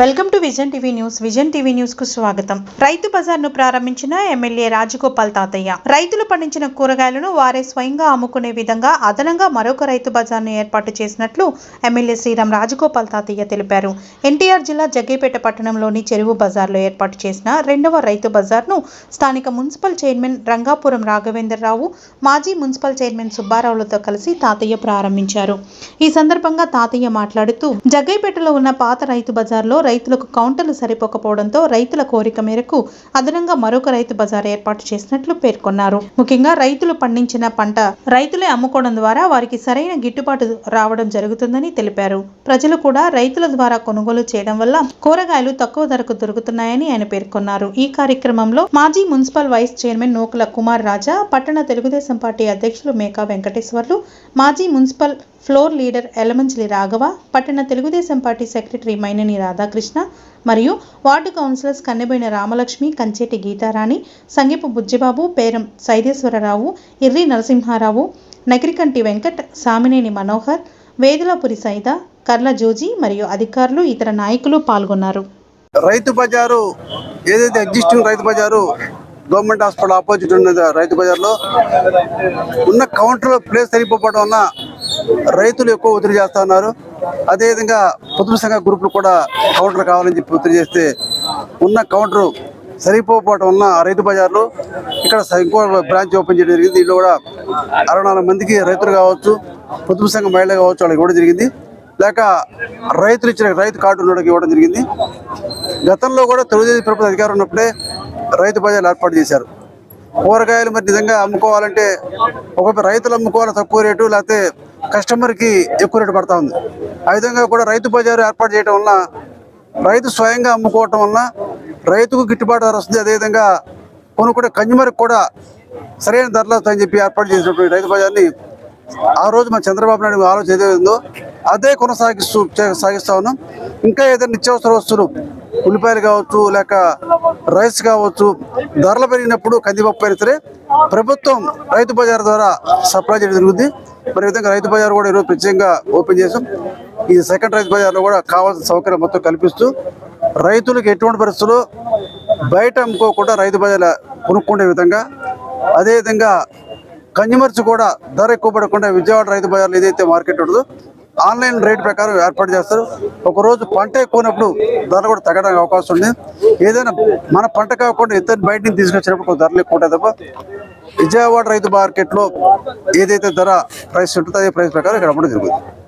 Welcome to vision TV news. Vision TV న్యూస్కు స్వాగతం. రైతు బజార్ను ప్రారంభించిన ఎమ్మెల్యే రాజగోపాల్ తాతయ్య. రైతులు పండించిన కూరగాయలను వారే స్వయంగా అమ్ముకునే విధంగా అదనంగా మరొక రైతు బజార్ను ఏర్పాటు చేసినట్లు ఎమ్మెల్యే శ్రీరామ్ రాజగోపాల్ తాతయ్య తెలిపారు. ఎన్టీఆర్ జిల్లా జగ్గేపేట పట్టణంలోని చెరువు బజార్లో ఏర్పాటు చేసిన రెండవ రైతు బజార్ను స్థానిక మున్సిపల్ చైర్మన్ రంగాపురం రాఘవేంద్రరావు మాజీ మున్సిపల్ చైర్మన్ సుబ్బారావులతో కలిసి తాతయ్య ప్రారంభించారు. ఈ సందర్భంగా తాతయ్య మాట్లాడుతూ జగ్గైపేటలో ఉన్న పాత రైతు బజార్లో రైతులకు కౌంటర్లు సరిపోకపోవడంతో రైతుల కోరిక మేరకు అదనంగా మరొక రైతు బజార్ ఏర్పాటు చేసినట్లు పేర్కొన్నారు. ముఖ్యంగా రైతులు పండించిన పంట రైతులే అమ్ముకోవడం ద్వారా వారికి సరైన గిట్టుబాటు రావడం జరుగుతుందని తెలిపారు. ప్రజలు కూడా రైతుల ద్వారా కొనుగోలు చేయడం వల్ల కూరగాయలు తక్కువ ధరకు దొరుకుతున్నాయని ఆయన పేర్కొన్నారు. ఈ కార్యక్రమంలో మాజీ municipal vice chairman Nukala Kumar Raja పట్టణ తెలుగుదేశం పార్టీ అధ్యక్షులు మేకా వెంకటేశ్వర్లు మాజీ municipal floor leader Elamanchili Raghava పట్టణ తెలుగుదేశం పార్టీ సెక్రటరీ మైనని రాధాకృష్ణ మరియు వార్డు కౌన్సిలర్స్ కన్నెబోయిన రామలక్ష్మి కంచేటి గీతారాణి సంగీపు బుజ్జిబాబు పేరం సైదేశ్వరరావు ఇర్రి నరసింహారావు నకిరికంటి వెంకట్ సామినేని మనోహర్ వేదులపురి సైద కర్ల జోజీ మరియు అధికారులు ఇతర నాయకులు పాల్గొన్నారు. రైతు బజారు ఏదైతే ఎగ్జిస్టింగ్ రైతు బజారు గవర్నమెంట్ హాస్పిటల్ ఆపోజిట్ ఉన్నది రైతు బజార్లో ఉన్న కౌంటర్ ప్లేస్ సరిపోవడం వల్ల రైతులు ఎక్కువ ఒత్తిడి చేస్తా ఉన్నారు. అదేవిధంగా పొదుపు సంఘ గ్రూపులు కూడా కౌంటర్ కావాలని చెప్పి ఒత్తిడి చేస్తే ఉన్న కౌంటర్ సరిపోకపోవడం వలన రైతు బజార్లో ఇక్కడ ఇంకో బ్రాంచ్ ఓపెన్ చేయడం జరిగింది. దీనిలో కూడా అరవై నాలుగు మందికి రైతులు కావచ్చు పొదుపు సంఘ మహిళలు కావచ్చు వాళ్ళకి ఇవ్వడం జరిగింది. లేక రైతులు ఇచ్చిన రైతు కార్డు ఉన్నోడికి ఇవ్వడం జరిగింది. గతంలో కూడా తెలుగుదేశం ప్రభుత్వ అధికారం ఉన్నప్పుడే రైతు బజార్లు ఏర్పాటు చేశారు. కూరగాయలు మరి నిజంగా అమ్ముకోవాలంటే ఒక రైతులు అమ్ముకోవాలి తక్కువ రేటు లేకపోతే కస్టమర్కి ఎక్కువ రేటు పడతా ఉంది. ఆ విధంగా కూడా రైతు బజారు ఏర్పాటు చేయడం వలన రైతు స్వయంగా అమ్ముకోవటం వలన రైతుకు గిట్టుబాటు ధర వస్తుంది. అదేవిధంగా కొనుక్కునే కన్జ్యూమర్కి కూడా సరైన ధరలు వస్తాయని చెప్పి ఏర్పాటు చేసినటువంటి రైతు బజార్ని ఆ రోజు మన చంద్రబాబు నాయుడు ఆలోచన ఏదైతే ఉందో అదే కొనసాగిస్తూ సాగిస్తా ఉన్నాం. ఇంకా ఏదైనా నిత్యావసర వస్తువులు ఉల్లిపాయలు కావచ్చు లేక రైస్ కావచ్చు ధరలు పెరిగినప్పుడు కందిపప్పు పెరిగితే ప్రభుత్వం రైతు బజార్ ద్వారా సప్లై చేయడం జరుగుతుంది. మరి ఈ విధంగా రైతు బజార్ కూడా ఈరోజు ప్రత్యేకంగా ఓపెన్ చేసాం ఈ సెకండ్ రైతు బజార్లో కూడా కావాల్సిన సౌకర్యం మొత్తం కల్పిస్తూ రైతులకు ఎటువంటి పరిస్థితుల్లో బయట అమ్ముకోకుండా రైతు బజార్ కొనుక్కునే విధంగా అదేవిధంగా కన్జ్యూమర్స్ కూడా ధర ఎక్కువ పడకుండా విజయవాడ రైతు బజార్లో ఏదైతే మార్కెట్ ఉంటుందో ఆన్లైన్ రేట్ ప్రకారం ఏర్పాటు చేస్తారు. ఒక రోజు పంట ఎక్కువనప్పుడు ధర కూడా తగ్గడానికి అవకాశం ఉంది. ఏదైనా మన పంట కాకుండా ఇతర బయట నుంచి తీసుకొచ్చినప్పుడు కొంత ధరలు ఎక్కువ ఉంటాయి తప్ప విజయవాడ రైతు మార్కెట్లో ఏదైతే ధర ప్రైస్ ఉంటుందో అదే ప్రైస్ ప్రకారం ఇక్కడ అమ్మడం జరుగుతుంది.